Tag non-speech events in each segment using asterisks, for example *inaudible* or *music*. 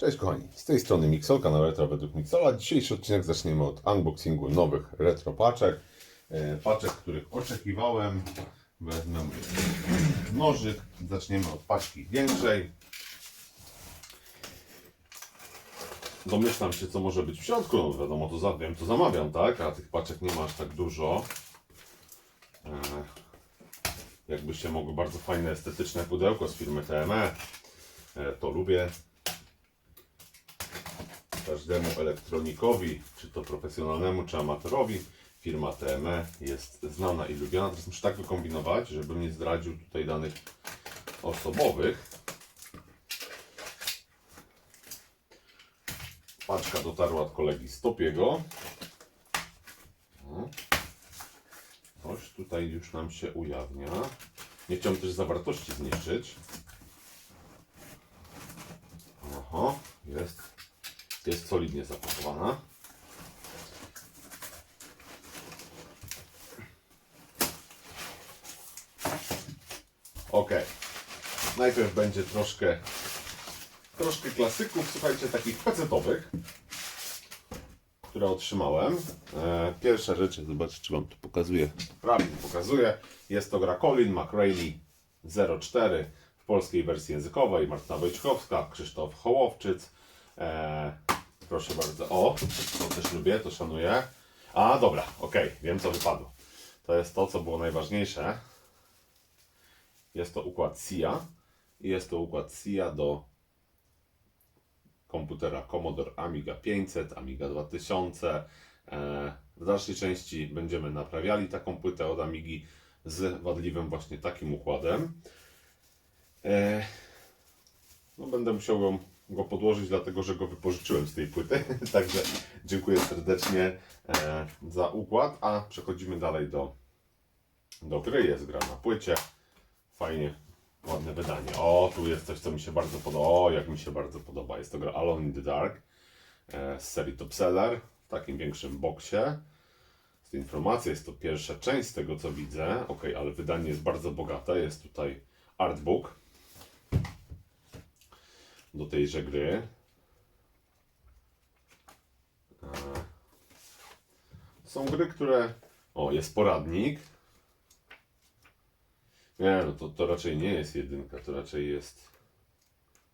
Cześć kochani, z tej strony Mixol, kanał Retro według Mixola. Dzisiejszy odcinek zaczniemy od unboxingu nowych retro paczek. E, Paczek, których oczekiwałem. Wezmę nożyk, zaczniemy od paczki większej. Domyślam się, co może być w środku. No wiadomo, to za, wiem, to zamawiam, tak? A tych paczek nie ma aż tak dużo. E, Jakbyście mogły bardzo fajne, estetyczne pudełko z firmy TME. E, To lubię każdemu elektronikowi, czy to profesjonalnemu, czy amatorowi, firma TME jest znana i lubiana. Teraz muszę tak wykombinować, żebym nie zdradził tutaj danych osobowych. Paczka dotarła od kolegi Stopiego. Coś tutaj już nam się ujawnia. Nie chciałem też zawartości zniszczyć. Oho, jest jest solidnie zapakowana. Ok. Najpierw będzie troszkę troszkę klasyków, słuchajcie, takich pecetowych, które otrzymałem. E, pierwsza rzecz, zobaczcie, czy Wam tu pokazuję. Prawie pokazuję. Jest to gra Colin McRae 04 w polskiej wersji językowej. Martyna Wojciechowska, Krzysztof Hołowczyc. E, proszę bardzo. O, to też lubię, to szanuję. A, dobra, okej, wiem co wypadło. To jest to, co było najważniejsze. Jest to układ SIA. I jest to układ SIA do komputera Commodore Amiga 500, Amiga 2000. E, w dalszej części będziemy naprawiali taką płytę od Amigi z wadliwym właśnie takim układem. E, no, będę musiał ją, go podłożyć, dlatego że go wypożyczyłem z tej płyty. *laughs* Także dziękuję serdecznie e, za układ. A przechodzimy dalej do, do gry. Jest gra na płycie. Fajnie, ładne wydanie. O, tu jest coś, co mi się bardzo podoba. O, jak mi się bardzo podoba. Jest to gra Alone in the Dark e, z serii Top Seller w takim większym boksie. Z informacji jest to pierwsza część z tego, co widzę. Ok, ale wydanie jest bardzo bogate. Jest tutaj artbook do tejże gry. E, Są gry, które. O, jest poradnik. Nie, no to, to raczej nie jest jedynka, to raczej jest.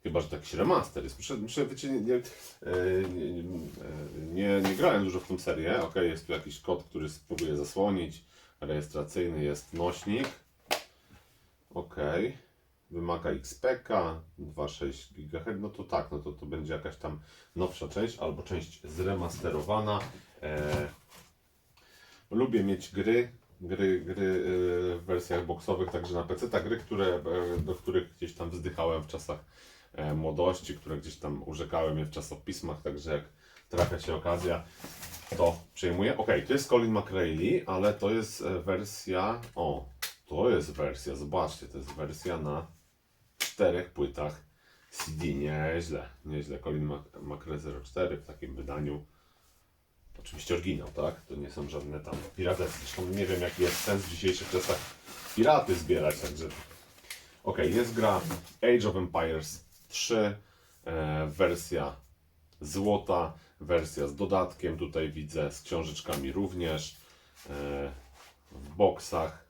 Chyba, że jakiś remaster jest. Muszę, muszę wiecie, nie, nie, e, nie, nie, nie, nie grałem dużo w tą serię. Ok, jest tu jakiś kod, który spróbuję zasłonić. Rejestracyjny jest nośnik. Ok. Wymaga XPK 2,6 GHz. No to tak, no to, to będzie jakaś tam nowsza część albo część zremasterowana. E, lubię mieć gry, gry, gry e, w wersjach boxowych, także na PC, tak gry, które, e, do których gdzieś tam wzdychałem w czasach e, młodości, które gdzieś tam urzekałem je w czasopismach, także jak trafia się okazja, to przejmuję. Ok, to jest Colin McRae, ale to jest wersja, o, to jest wersja, zobaczcie, to jest wersja na czterech płytach CD, nieźle, nieźle, Colin Mac- McRae 04 w takim wydaniu. Oczywiście oryginał, tak? To nie są żadne tam piraty. Zresztą nie wiem jaki jest sens w dzisiejszych czasach piraty zbierać, także... Ok, jest gra Age of Empires 3, e, wersja złota, wersja z dodatkiem, tutaj widzę, z książeczkami również, e, w boksach.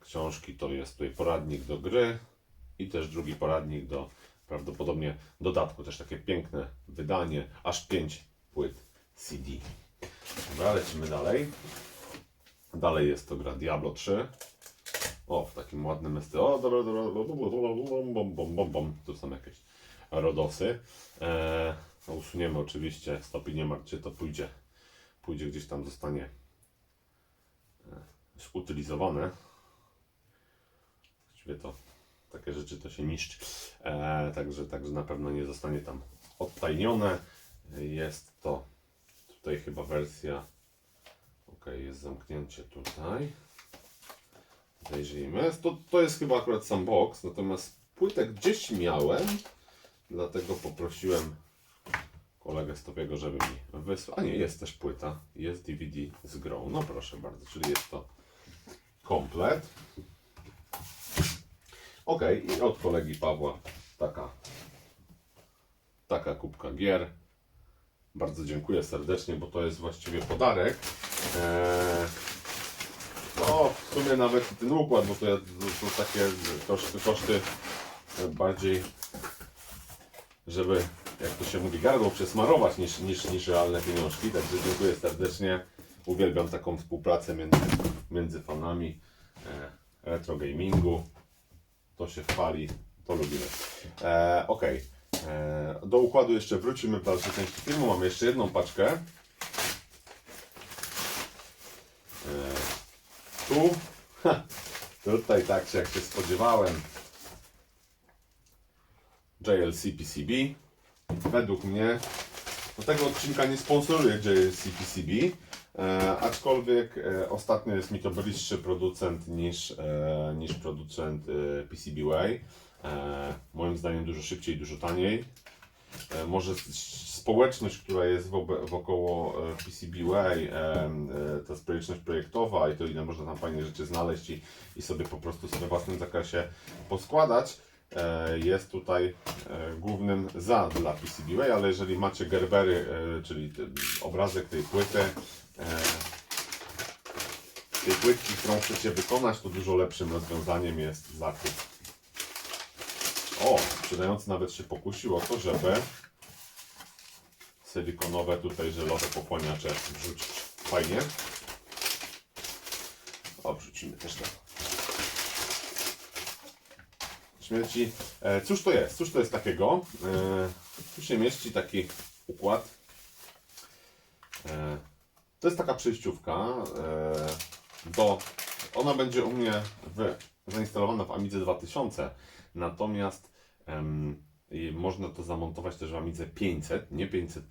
Książki to jest tutaj poradnik do gry i też drugi poradnik do prawdopodobnie dodatku, też takie piękne wydanie, aż 5 płyt CD. Dobra, lecimy dalej. Dalej jest to gra Diablo 3. O, w takim ładnym ST. O, dobra, dobra, bom, bom, bom, bom, bom. Tu są jakieś rodosy. Eee, usuniemy oczywiście stopi, nie martwcie, to pójdzie, pójdzie gdzieś tam, zostanie e, utylizowane. Właściwie to takie rzeczy to się niszczy. E, także, także na pewno nie zostanie tam odtajnione. Jest to tutaj chyba wersja. Ok, jest zamknięcie tutaj. Zajrzyjmy. To, to jest chyba akurat sam box, natomiast płytę gdzieś miałem, dlatego poprosiłem kolegę Stopiego, żeby mi wysłał. A nie, jest też płyta. Jest DVD z grą. No proszę bardzo, czyli jest to komplet. Ok, i od kolegi Pawła taka taka kubka gier. Bardzo dziękuję serdecznie, bo to jest właściwie podarek. Eee, no, w sumie nawet ten układ, bo to, to, takie koszty, koszty bardziej, żeby, jak to się mówi, gardło przesmarować niż, niż, niż realne pieniążki. Także dziękuję serdecznie. Uwielbiam taką współpracę między, między fanami e, retro gamingu. To się chwali, to lubimy. E, ok. E, do układu jeszcze wrócimy w dalszej części filmu. Mamy jeszcze jedną paczkę. E, tu, ha, tutaj tak się jak się spodziewałem. JLC PCB. Według mnie, do tego odcinka nie sponsoruje JLC PCB, e, aczkolwiek e, ostatnio jest mi to bliższy producent niż, e, niż producent e, PCBWay. E, moim zdaniem dużo szybciej, dużo taniej. E, może społeczność, która jest wokoło e, PCBWay, e, e, ta społeczność projektowa i to ile można tam fajnie rzeczy znaleźć i, i sobie po prostu we własnym zakresie poskładać, jest tutaj głównym za dla PCBWay, ale jeżeli macie gerbery, czyli obrazek tej płyty, tej płytki, którą chcecie wykonać, to dużo lepszym rozwiązaniem jest zakup o, sprzedający nawet się pokusił o to, żeby silikonowe tutaj żelowe pochłaniacze wrzucić. Fajnie. O, wrzucimy też to. Śmierci. E, cóż to jest? Cóż to jest takiego? E, tu się mieści taki układ. E, to jest taka przejściówka e, do. Ona będzie u mnie w, zainstalowana w Amidze 2000, natomiast em, można to zamontować też w Amidze 500, nie 500.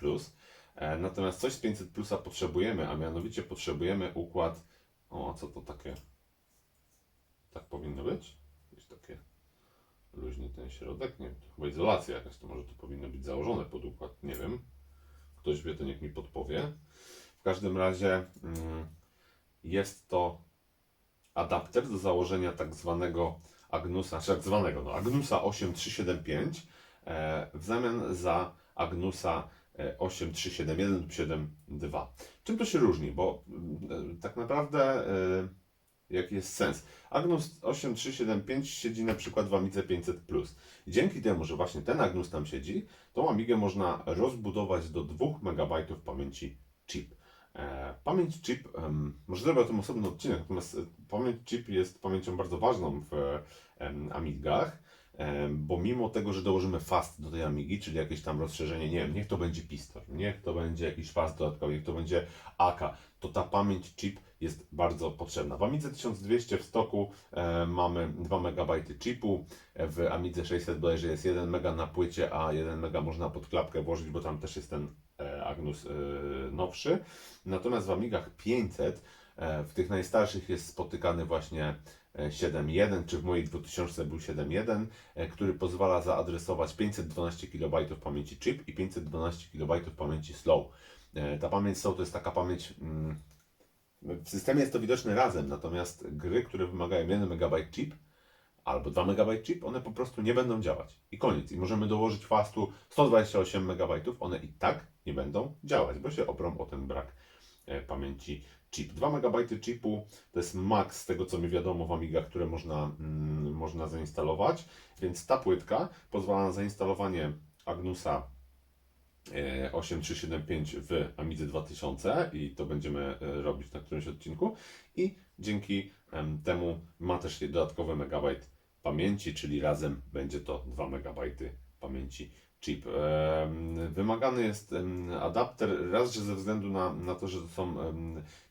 E, natomiast coś z 500 plusa potrzebujemy, a mianowicie potrzebujemy układ. O, a co to takie? Tak powinno być? Jakieś takie luźny ten środek? Nie wiem, to chyba izolacja jakaś, to może to powinno być założone pod układ, nie wiem. Ktoś wie, to niech mi podpowie. Każdym razie mm, jest to adapter do założenia tak zwanego Agnusa, czy tak zwanego, no, Agnusa 8375 e, w zamian za Agnusa e, 8371 lub 72. Czym to się różni? Bo mm, e, tak naprawdę e, jaki jest sens? Agnus 8375 siedzi na przykład w Amidze 500+. I dzięki temu, że właśnie ten Agnus tam siedzi, tą Amigę można rozbudować do 2 MB pamięci chip. E, Pamięć chip, może zrobię o tym osobny odcinek, natomiast e, pamięć chip jest pamięcią bardzo ważną w Amigach, bo mimo tego, że dołożymy fast do tej Amigi, czyli jakieś tam rozszerzenie, nie wiem, niech to będzie pistol, niech to będzie jakiś fast dodatkowy, niech to będzie AK, to ta pamięć chip jest bardzo potrzebna. W Amidze 1200 w stoku e, mamy 2 MB chipu, w Amidze 600 bodajże jest 1 MB na płycie, a 1 MB można pod klapkę włożyć, bo tam też jest ten Agnus e, nowszy. Natomiast w Amigach 500 e, w tych najstarszych jest spotykany właśnie e, 7.1, czy w mojej 2000 był 7.1, e, który pozwala zaadresować 512 KB pamięci chip i 512 KB pamięci slow. E, Ta pamięć slow to jest taka pamięć. Mm, w systemie jest to widoczne razem, natomiast gry, które wymagają 1 MB chip albo 2 MB chip, one po prostu nie będą działać. I koniec. I możemy dołożyć fastu 128 MB, one i tak nie będą działać, bo się oprą o ten brak e, pamięci chip. 2 MB chipu to jest maks z tego co mi wiadomo w Amigach, które można, mm, można zainstalować, więc ta płytka pozwala na zainstalowanie Agnusa e, 8375 w Amidze 2000 i to będziemy e, robić na którymś odcinku i dzięki em, temu ma też dodatkowy megabajt pamięci, czyli razem będzie to 2 megabajty pamięci chip. Wymagany jest adapter, raz, że ze względu na, na to, że to są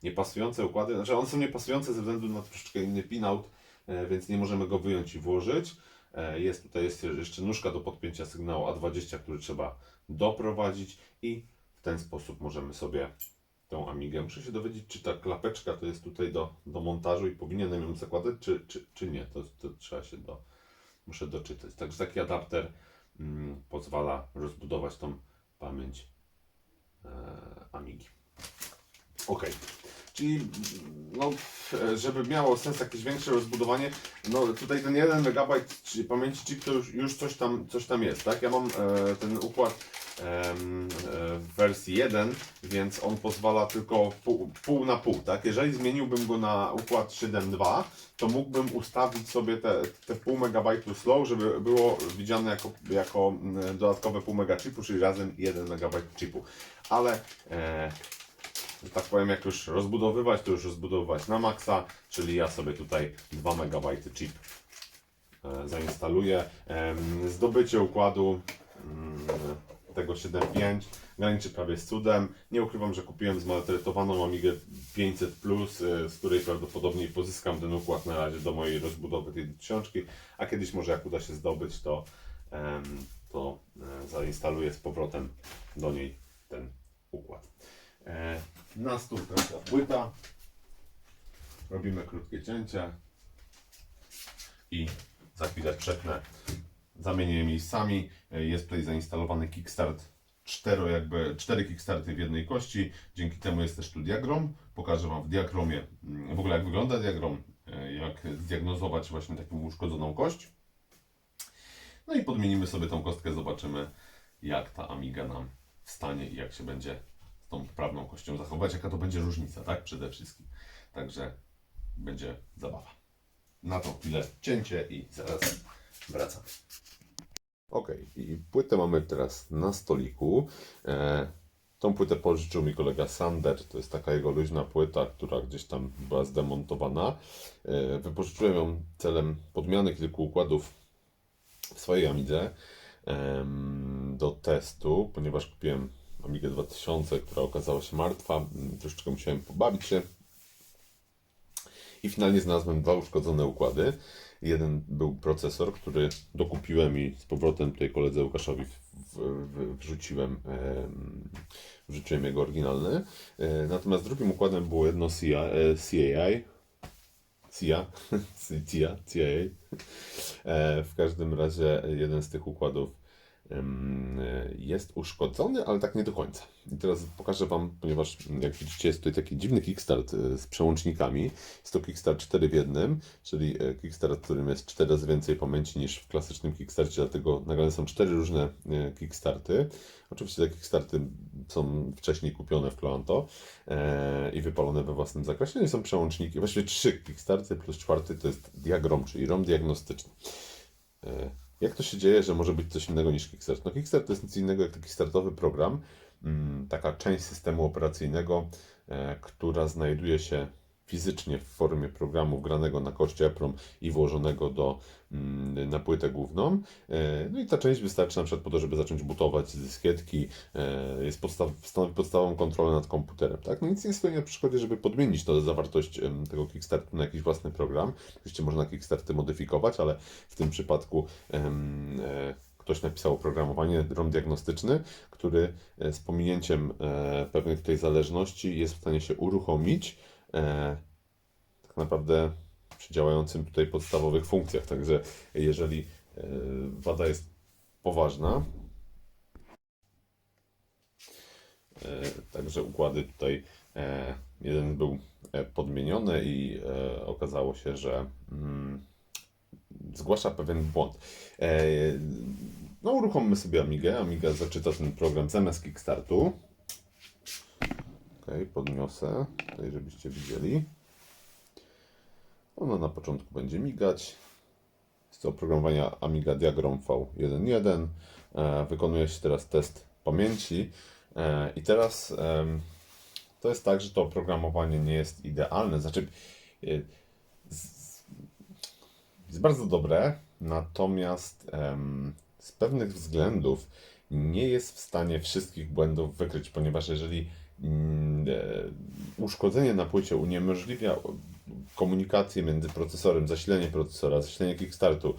niepasujące układy, znaczy one są niepasujące ze względu na troszeczkę inny pinout, e, więc nie możemy go wyjąć i włożyć. E, Jest tutaj jest jeszcze nóżka do podpięcia sygnału A20, który trzeba doprowadzić i w ten sposób możemy sobie tą Amigę. Muszę się dowiedzieć, czy ta klapeczka to jest tutaj do, do montażu i powinienem ją zakładać, czy, czy, czy nie. To, to trzeba się do, muszę doczytać. Także taki adapter mm, pozwala rozbudować tą pamięć e, Amigi. Ok. Czyli, no, żeby miało sens jakieś większe rozbudowanie, no tutaj ten 1 MB pamięci chip to już, już coś, tam, coś tam jest, tak? Ja mam e, ten układ e, w wersji 1, więc on pozwala tylko pół, pół na pół, tak? Jeżeli zmieniłbym go na układ 7.2, to mógłbym ustawić sobie te, te pół megabajtu slow, żeby było widziane jako, jako mm, dodatkowe pół mega chipu, czyli razem 1 megabajt chipu. Ale e, tak powiem, jak już rozbudowywać, to już rozbudowywać na maksa, czyli ja sobie tutaj 2 megabajty chip e, zainstaluję. Zdobycie układu mm, tego 7.5 graniczy prawie z cudem. Nie ukrywam, że kupiłem zmaltretowaną Amigę 500 Plus, e, z której prawdopodobnie pozyskam ten układ na razie do mojej rozbudowy tej książki, a kiedyś może jak uda się zdobyć, to, to e, zainstaluję z powrotem do niej ten układ. E, Na stół trafia płyta. Robimy krótkie cięcie i za chwilę przepnę. Zamienię miejscami. E, Jest tutaj zainstalowany Kickstart. Cztero jakby, cztery kickstarty w jednej kości. Dzięki temu jest też tu diagrom. Pokażę Wam w diagromie mm, w ogóle jak wygląda diagrom, e, jak zdiagnozować właśnie taką uszkodzoną kość. No i podmienimy sobie tą kostkę, zobaczymy jak ta Amiga nam wstanie i jak się będzie tą prawną kością zachować, jaka to będzie różnica, tak? Przede wszystkim. Także będzie zabawa. Na tą chwilę cięcie i zaraz wracam. Ok, i płytę mamy teraz na stoliku. E, tą płytę pożyczył mi kolega Sander. To jest taka jego luźna płyta, która gdzieś tam była zdemontowana. E, wypożyczyłem ją celem podmiany kilku układów w swojej Amidze em, do testu, ponieważ kupiłem Amigę 2000, która okazała się martwa. Mm, Troszeczkę musiałem pobawić się. I finalnie znalazłem dwa uszkodzone układy. Jeden był procesor, który dokupiłem i z powrotem tutaj koledze Łukaszowi w, w, wrzuciłem, em, wrzuciłem jego oryginalny. E, Natomiast drugim układem było jedno CIA, e, CAI, CIA, *laughs* CIA, CIA. E, W każdym razie jeden z tych układów e, jest uszkodzony, ale tak nie do końca. I teraz pokażę Wam, ponieważ mm, jak widzicie jest tutaj taki dziwny kickstart e, z przełącznikami. Jest to kickstart 4 w jednym, czyli e, kickstart, w którym jest 4 razy więcej pamięci niż w klasycznym kickstarcie, dlatego nagrane są 4 różne e, kickstarty. Oczywiście te kickstarty są wcześniej kupione w Cloanto e, i wypalone we własnym zakresie. No i są przełączniki, właściwie 3 kickstarty plus czwarty to jest diagrom, czyli ROM diagnostyczny. Jak to się dzieje, że może być coś innego niż Kickstart? No Kickstart to jest nic innego jak taki startowy program, mm, taka część systemu operacyjnego, e, która znajduje się fizycznie w formie programu wgranego na kości EPROM i włożonego do, mm, na płytę główną. E, No i ta część wystarczy na przykład po to, żeby zacząć butować z dyskietki, e, jest podstaw, stanowi podstawową kontrolę nad komputerem. Tak? No nic nie stoi na przeszkodzie, żeby podmienić to zawartość tego Kickstartu na jakiś własny program. Oczywiście można Kickstarty modyfikować, ale w tym przypadku em, e, ktoś napisał oprogramowanie ROM diagnostyczny, który e, z pominięciem pewnych tutaj zależności jest w stanie się uruchomić e, tak naprawdę przy działającym tutaj podstawowych funkcjach. Także jeżeli e, wada jest poważna, e, także układy tutaj jeden był podmieniony i okazało się, że mm, zgłasza pewien błąd. No uruchommy sobie Amigę. Amiga zaczyta ten program zamiast Kickstartu. Ok, podniosę, tutaj żebyście widzieli. Ona na początku będzie migać. Jest to oprogramowanie Amiga Diagram V1.1. E, wykonuje się teraz test pamięci. E, I teraz to jest tak, że to oprogramowanie nie jest idealne. Znaczy, e, jest bardzo dobre, natomiast z pewnych względów nie jest w stanie wszystkich błędów wykryć, ponieważ jeżeli uszkodzenie na płycie uniemożliwia komunikację między procesorem, zasilenie procesora, zasilenie kickstartu,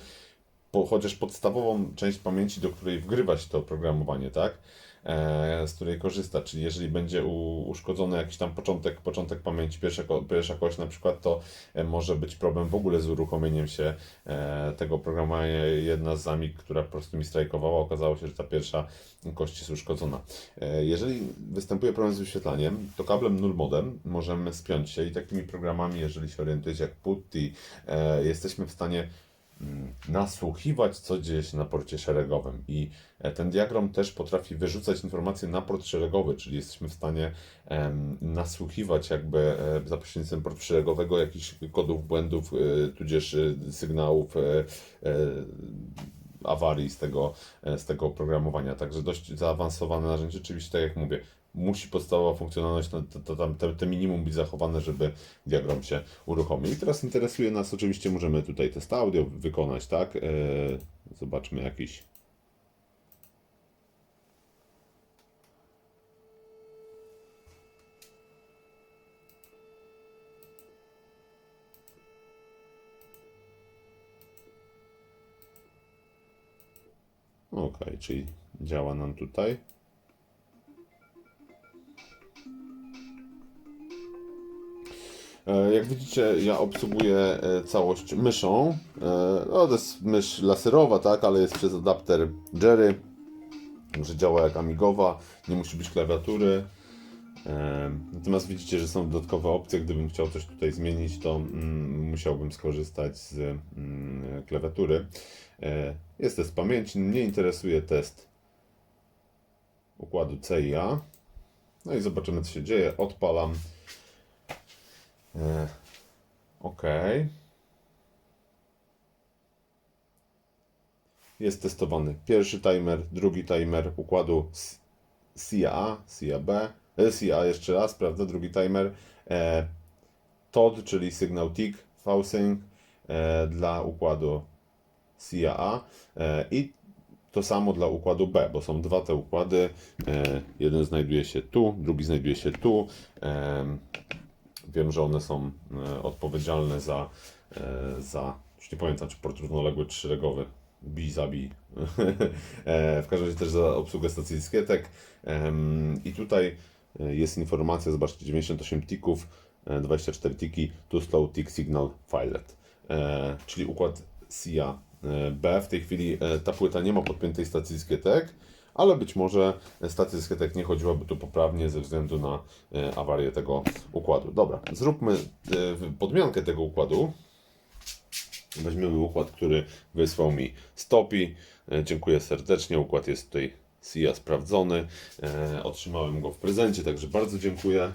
po, chociaż podstawową część pamięci, do której wgrywa się to oprogramowanie, tak? E, z której korzysta, czyli jeżeli będzie uszkodzony jakiś tam początek, początek pamięci, pierwsza, pierwsza kość na przykład, to e, może być problem w ogóle z uruchomieniem się e, tego oprogramowania. Jedna z Amig, która po prostu mi strajkowała, okazało się, że ta pierwsza kość jest uszkodzona. Jeżeli występuje problem z wyświetlaniem, to kablem null modem możemy spiąć się i takimi programami, jeżeli się orientujecie jak PuTTY, jesteśmy w stanie nasłuchiwać, co dzieje się na porcie szeregowym. I e, ten diagram też potrafi wyrzucać informacje na port szeregowy, czyli jesteśmy w stanie nasłuchiwać jakby e, za pośrednictwem portu szeregowego jakichś kodów, błędów, e, tudzież sygnałów awarii z tego, z tego oprogramowania. Także dość zaawansowane narzędzie. Oczywiście, tak jak mówię, musi podstawowa funkcjonalność, no, to, to tam te, te minimum być zachowane, żeby diagram się uruchomił. I teraz interesuje nas, oczywiście możemy tutaj test audio wykonać, tak? E, zobaczmy jakiś. Ok, czyli działa nam tutaj. Jak widzicie, ja obsługuję e, całość myszą. E, No, to jest mysz laserowa, tak, ale jest przez adapter Jerry. Że działa jak amigowa, nie musi być klawiatury. E, Natomiast widzicie, że są dodatkowe opcje. Gdybym chciał coś tutaj zmienić, to mm, musiałbym skorzystać z mm, klawiatury. E, Jest test pamięci. Mnie interesuje test układu CIA. No i zobaczymy, co się dzieje. Odpalam. E, OK. Jest testowany pierwszy timer, drugi timer układu CIA, CIA B, e, CIA jeszcze raz, prawda, drugi timer. E, TOD, czyli sygnał TIC, V-Sync e, dla układu CIA e, i to samo dla układu B, bo są dwa te układy. E, jeden znajduje się tu, drugi znajduje się tu. Em, Wiem, że one są e, odpowiedzialne za, e, za już nie pamiętam, czy port równoległy, czy szeregowy. Bij, zabij. *laughs* E, w każdym razie też za obsługę stacji dyskietek. I tutaj jest informacja, zobaczcie, 98 tików, e, 24 tiki, to slow tick signal filet. Czyli układ SIA B. W tej chwili ta płyta nie ma podpiętej stacji dyskietek, ale być może stacja dyskietek nie chodziłaby tu poprawnie ze względu na e, awarię tego układu. Dobra, zróbmy e, podmiankę tego układu. Weźmiemy układ, który wysłał mi Stopi. E, Dziękuję serdecznie. Układ jest tutaj SIA sprawdzony. Otrzymałem go w prezencie, także bardzo dziękuję.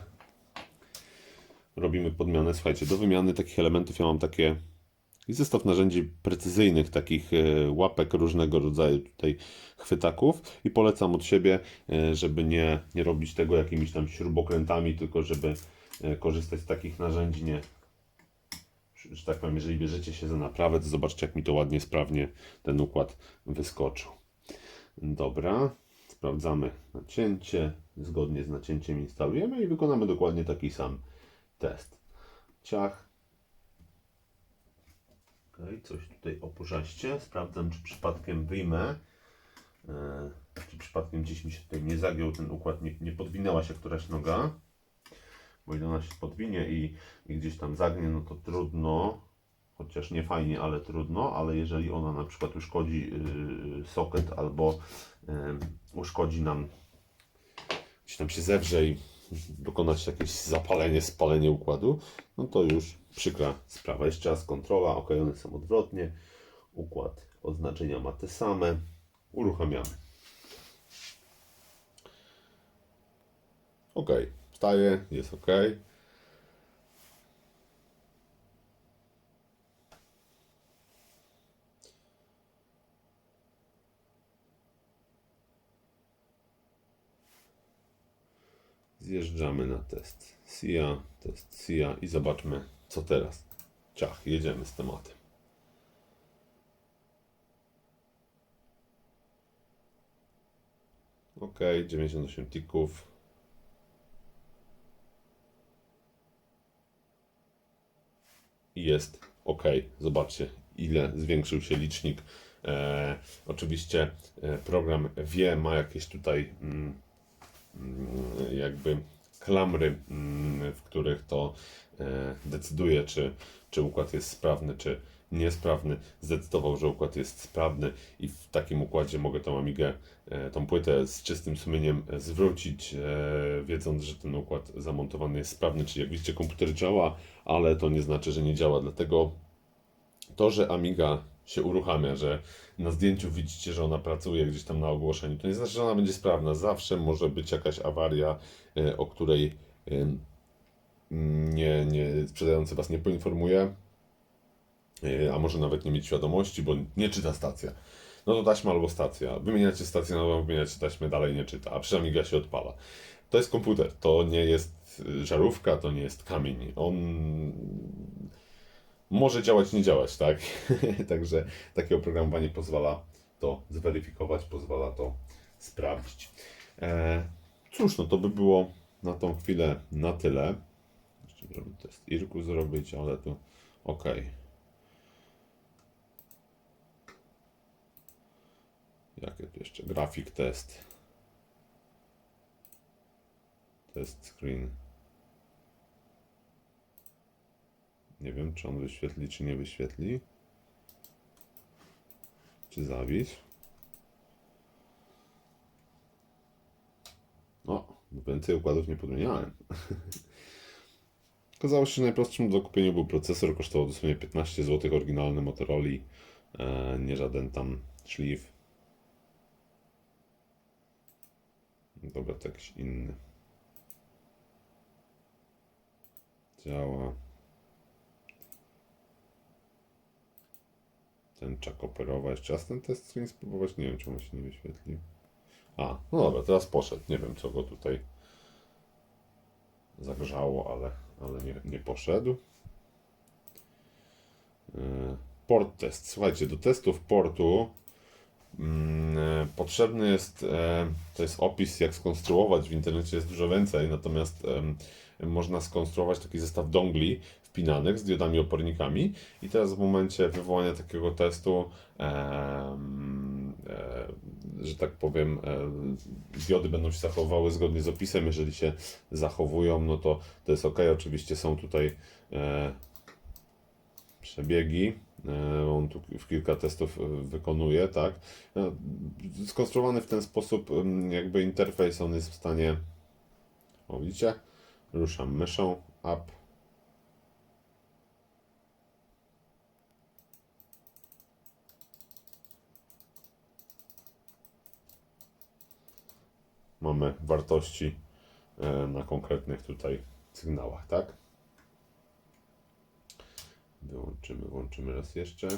Robimy podmianę. Słuchajcie, do wymiany takich elementów ja mam takie i zestaw narzędzi precyzyjnych, takich e, łapek różnego rodzaju tutaj chwytaków i polecam od siebie, e, żeby nie, nie robić tego jakimiś tam śrubokrętami, tylko żeby e, korzystać z takich narzędzi, nie, że tak powiem, jeżeli bierzecie się za naprawę, to zobaczcie jak mi to ładnie, sprawnie ten układ wyskoczył. Dobra, sprawdzamy nacięcie, zgodnie z nacięciem instalujemy i wykonamy dokładnie taki sam test. Ciach, Okej, coś tutaj oporzaście. Sprawdzam, czy przypadkiem wyjmę. e, Czy przypadkiem gdzieś mi się tutaj nie zagiął ten układ, nie, nie podwinęła się któraś noga. Bo ile ona się podwinie i, i gdzieś tam zagnie, no to trudno. Chociaż nie fajnie, ale trudno. Ale jeżeli ona na przykład uszkodzi yy, soket albo yy, uszkodzi nam, gdzieś tam się zewrze i dokonać jakieś zapalenie, spalenie układu, no to już przykra sprawa. Jeszcze raz kontrola, ok, one są odwrotnie. Układ oznaczenia ma te same. Uruchamiamy. Ok, wstaje, jest ok. Zjeżdżamy na test SIA, test SIA i zobaczmy co teraz. Ciach, jedziemy z tematem. Ok, 98 tików. Jest ok. Zobaczcie, ile zwiększył się licznik. E, oczywiście e, program wie, ma jakieś tutaj mm, jakby klamry, mm, w których to e, decyduje, czy, czy układ jest sprawny, czy niesprawny. Zdecydował, że układ jest sprawny i w takim układzie mogę tą Amigę, e, tą płytę z czystym sumieniem zwrócić, e, wiedząc, że ten układ zamontowany jest sprawny. Czyli jak widzicie, komputer działa, ale to nie znaczy, że nie działa. Dlatego to, że Amiga się uruchamia, że na zdjęciu widzicie, że ona pracuje gdzieś tam na ogłoszeniu. To nie znaczy, że ona będzie sprawna. Zawsze może być jakaś awaria, e, o której nie, nie, sprzedający Was nie poinformuje, e, a może nawet nie mieć świadomości, bo nie czyta stacja. No to taśma albo stacja. Wymieniacie stację nową, wymieniacie taśmę, dalej nie czyta, a przynajmniej gra się odpala. To jest komputer, to nie jest y, żarówka, to nie jest kamień. On może działać, nie działać, tak? *laughs* Także takie oprogramowanie pozwala to zweryfikować, pozwala to sprawdzić. E, cóż, no to by było na tą chwilę na tyle. Jeszcze żeby test IRKU zrobić, ale to ok. Jakie tu jeszcze? Grafik test. Test screen. Nie wiem, czy on wyświetli, czy nie wyświetli. Czy zawis. No, więcej układów nie podmieniałem. *laughs* Okazało się, że najprostszym do kupienia był procesor, kosztował dosłownie 15 zł, oryginalny Motorola, e, nie żaden tam szlif. Dobra, to jakiś inny. Działa. Ten trzeba operować. Jeszcze raz ten test screen spróbować. Nie wiem, czemu się nie wyświetli. A, no dobra, teraz poszedł. Nie wiem, co go tutaj zagrzało, ale, ale nie, nie poszedł. Yy, Port test. Słuchajcie, do testów portu mm, e, potrzebny jest, e, to jest opis, jak skonstruować. W internecie jest dużo więcej, natomiast można skonstruować taki zestaw dongli wpinanych z diodami opornikami i teraz w momencie wywołania takiego testu, em, e, że tak powiem, e, diody będą się zachowywały zgodnie z opisem. Jeżeli się zachowują, no to to jest ok. Oczywiście są tutaj e, przebiegi. E, On tu w kilka testów e, wykonuje, tak. E, Skonstruowany w ten sposób, jakby interfejs, on jest w stanie. O, widzicie? Ruszam myszą, up. Mamy wartości e, na konkretnych tutaj sygnałach, tak? Wyłączymy, włączymy raz jeszcze.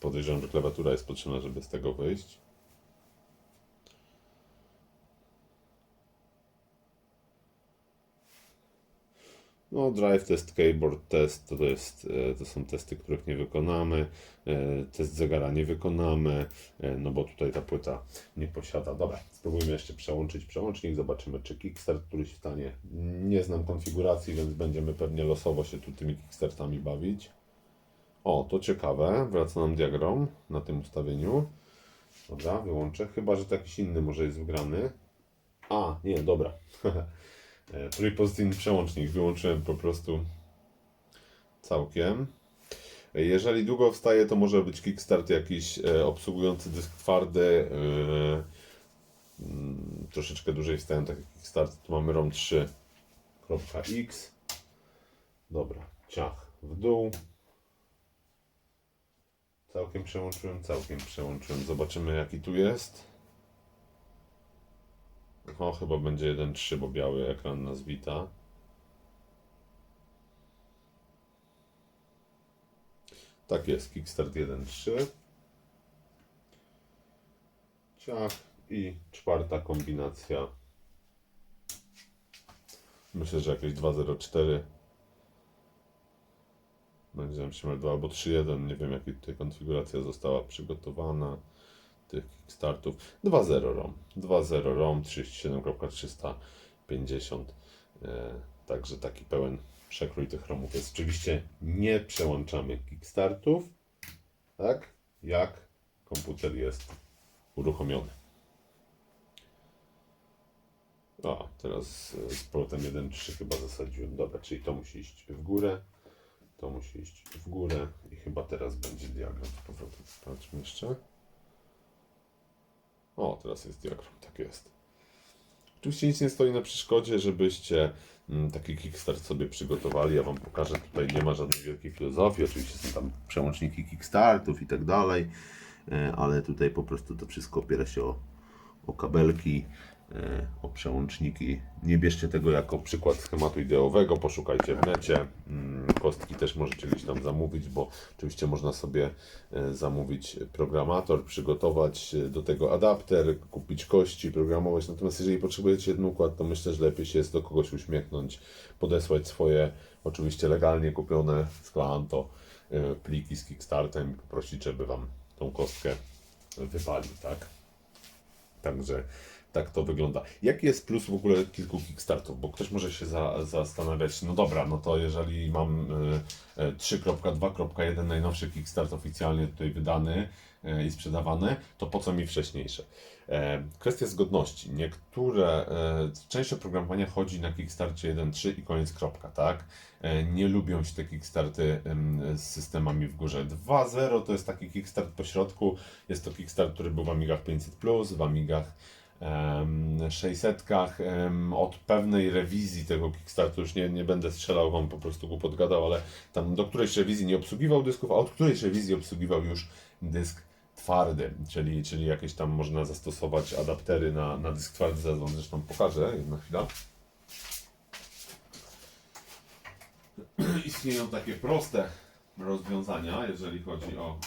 Podejrzewam, że klawiatura jest potrzebna, żeby z tego wyjść. No, drive test, keyboard test to, jest, e, to są testy, których nie wykonamy. E, Test zegara nie wykonamy, e, no bo tutaj ta płyta nie posiada. Dobra, spróbujmy jeszcze przełączyć przełącznik, zobaczymy czy kickstart któryś stanie. Nie znam konfiguracji, więc będziemy pewnie losowo się tu tymi kickstartami bawić. O, to ciekawe, wraca nam diagram na tym ustawieniu. Dobra, wyłączę, chyba że to jakiś inny może jest wgrany. A, nie, dobra. *laughs* E, Trójpozycyjny przełącznik wyłączyłem po prostu całkiem. E, Jeżeli długo wstaje, to może być kickstart jakiś e, obsługujący dysk twardy. Mm, troszeczkę dłużej wstają takie kickstarty. Tu mamy ROM 3.x. Dobra, ciach w dół. Całkiem przełączyłem, całkiem przełączyłem. Zobaczymy jaki tu jest. O, chyba będzie 1.3, bo biały ekran nas wita. Tak jest, Kickstart 1.3. Ciach i czwarta kombinacja. Myślę, że jakieś 2.04. Będzie nam się 2 albo 3.1. Nie wiem, jaka tutaj konfiguracja została przygotowana tych Kickstartów. 2.0 ROM. 2.0 ROM 37.350. E, także taki pełen przekrój tych ROMów jest. Oczywiście nie przełączamy Kickstartów, tak? Jak komputer jest uruchomiony. A, teraz e, z portem 1.3 chyba zasadziłem. Dobra, czyli to musi iść w górę. To musi iść w górę i chyba teraz będzie diagram z powrotem. Sprawdźmy jeszcze. O, teraz jest diagram, tak jest. Oczywiście nic nie stoi na przeszkodzie, żebyście mm, taki Kickstart sobie przygotowali. Ja Wam pokażę, tutaj nie ma żadnej wielkiej filozofii. Oczywiście są tam przełączniki Kickstartów i tak dalej, e, ale tutaj po prostu to wszystko opiera się o, o kabelki, o przełączniki. Nie bierzcie tego jako przykład schematu ideowego, poszukajcie w necie. Mm, Kostki też możecie gdzieś tam zamówić, bo oczywiście można sobie e, zamówić programator, przygotować e, do tego adapter, kupić kości, programować. Natomiast jeżeli potrzebujecie jeden układ, to myślę, że lepiej się jest do kogoś uśmiechnąć, podesłać swoje oczywiście legalnie kupione z Klaanto e, pliki z Kickstartem i poprosić, żeby Wam tą kostkę wypalił, tak? Także tak to wygląda. Jaki jest plus w ogóle kilku Kickstartów? Bo ktoś może się za, zastanawiać, no dobra, no to jeżeli mam y, y, 3.2.1 najnowszy Kickstart oficjalnie tutaj wydany y, i sprzedawany, to po co mi wcześniejsze? E, kwestia zgodności. Niektóre, e, część oprogramowania chodzi na Kickstarcie 1.3 i koniec kropka, tak? Nie lubią się te Kickstarty em, z systemami w górze. 2.0 to jest taki Kickstart po środku. Jest to Kickstart, który był w Amigach 500+, w Amigach 600. em, Od pewnej rewizji tego Kickstartu, już nie, nie będę strzelał wam po prostu głupot gadał, ale tam do którejś rewizji nie obsługiwał dysków, a od którejś rewizji obsługiwał już dysk twardy, czyli, czyli jakieś tam można zastosować adaptery na, na dysk twardy, zaraz wam zresztą pokażę, jedna chwila. *clears throat* Istnieją takie proste rozwiązania, jeżeli chodzi o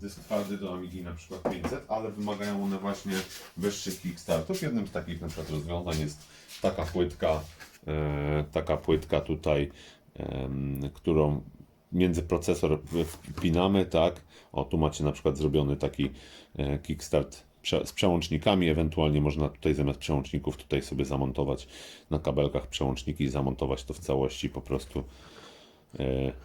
dysk twardy do Amigi na przykład 500, ale wymagają one właśnie wyższych kickstartów. Jednym z takich na przykład rozwiązań jest taka płytka, e, taka płytka tutaj, em, którą między procesor wpinamy, tak? O, tu macie na przykład zrobiony taki e, kickstart z przełącznikami, ewentualnie można tutaj zamiast przełączników tutaj sobie zamontować na kabelkach przełączniki i zamontować to w całości po prostu e,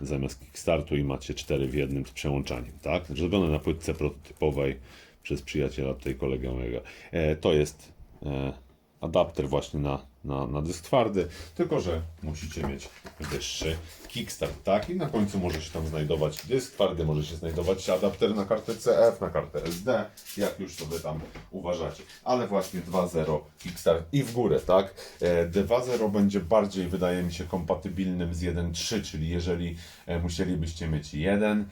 zamiast kickstartu i macie cztery w jednym z przełączaniem, tak? Zrobione na płytce prototypowej przez przyjaciela tutaj kolegę mojego. E, to jest e, adapter właśnie na, na, na dysk twardy, tylko że musicie mieć wyższy kickstart, tak? I na końcu może się tam znajdować dysk twardy, może się znajdować adapter na kartę CF, na kartę SD, jak już sobie tam uważacie. Ale właśnie 2.0 kickstart i w górę, tak? E, 2.0 będzie bardziej, wydaje mi się, kompatybilnym z 1.3, czyli jeżeli e, musielibyście mieć jeden e,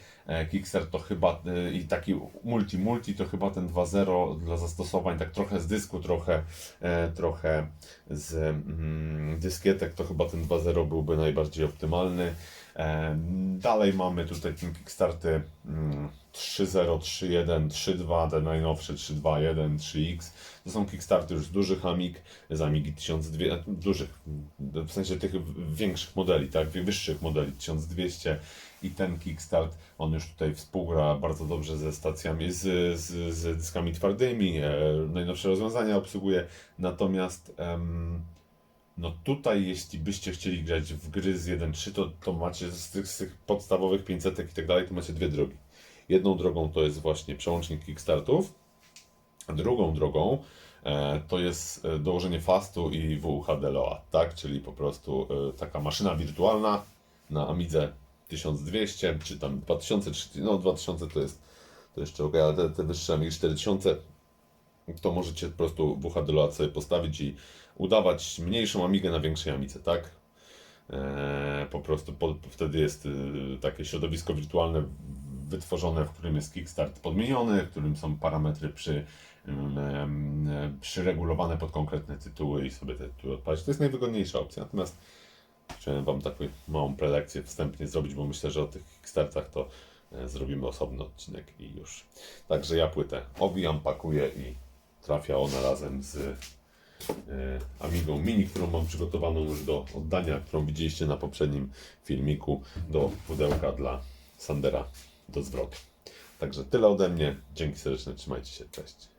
kickstart, to chyba e, i taki multi-multi, to chyba ten 2.0 dla zastosowań tak trochę z dysku, trochę, e, trochę z mm, dyskietek, to chyba ten 2.0 byłby najbardziej optymalny. E, Dalej mamy tutaj tym Kickstarty mm, 3.0, 3.1, 3.2, te najnowsze 3.2.1, 3X. To są Kickstarty już z dużych Amig, z Amigi 1200, e, dużych, w sensie tych większych modeli, tak, wyższych modeli 1200 i ten Kickstart, on już tutaj współgra bardzo dobrze ze stacjami, z, z, z dyskami twardymi, e, najnowsze rozwiązania obsługuje, natomiast em, no tutaj, jeśli byście chcieli grać w gry z 1.3, to, to macie z tych, z tych podstawowych 500 i tak dalej, to macie dwie drogi. Jedną drogą to jest właśnie przełącznik Kickstartów, drugą drogą e, to jest e, dołożenie fastu i WHDLOA, tak? Czyli po prostu taka maszyna wirtualna na Amidze 1200 czy tam 2030, no 2000 to jest to jeszcze ok, ale te, te wyższe Amigi 4000 to możecie po prostu WHDLOA sobie postawić i udawać mniejszą Amigę na większej Amidze, tak? Eee, po prostu po, wtedy jest y, takie środowisko wirtualne wytworzone, w którym jest Kickstart podmieniony, w którym są parametry przy, ym, em, przyregulowane pod konkretne tytuły i sobie te tytuły odpalić. To jest najwygodniejsza opcja, natomiast chciałem Wam taką małą prelekcję wstępnie zrobić, bo myślę, że o tych Kickstartach to e, zrobimy osobny odcinek i już. Także ja płytę owijam, pakuję i trafia ona razem z e, Amigą Mini, którą mam przygotowaną już do oddania, którą widzieliście na poprzednim filmiku do pudełka dla Sandera do zwrotu. Także tyle ode mnie. Dzięki serdeczne, trzymajcie się, cześć.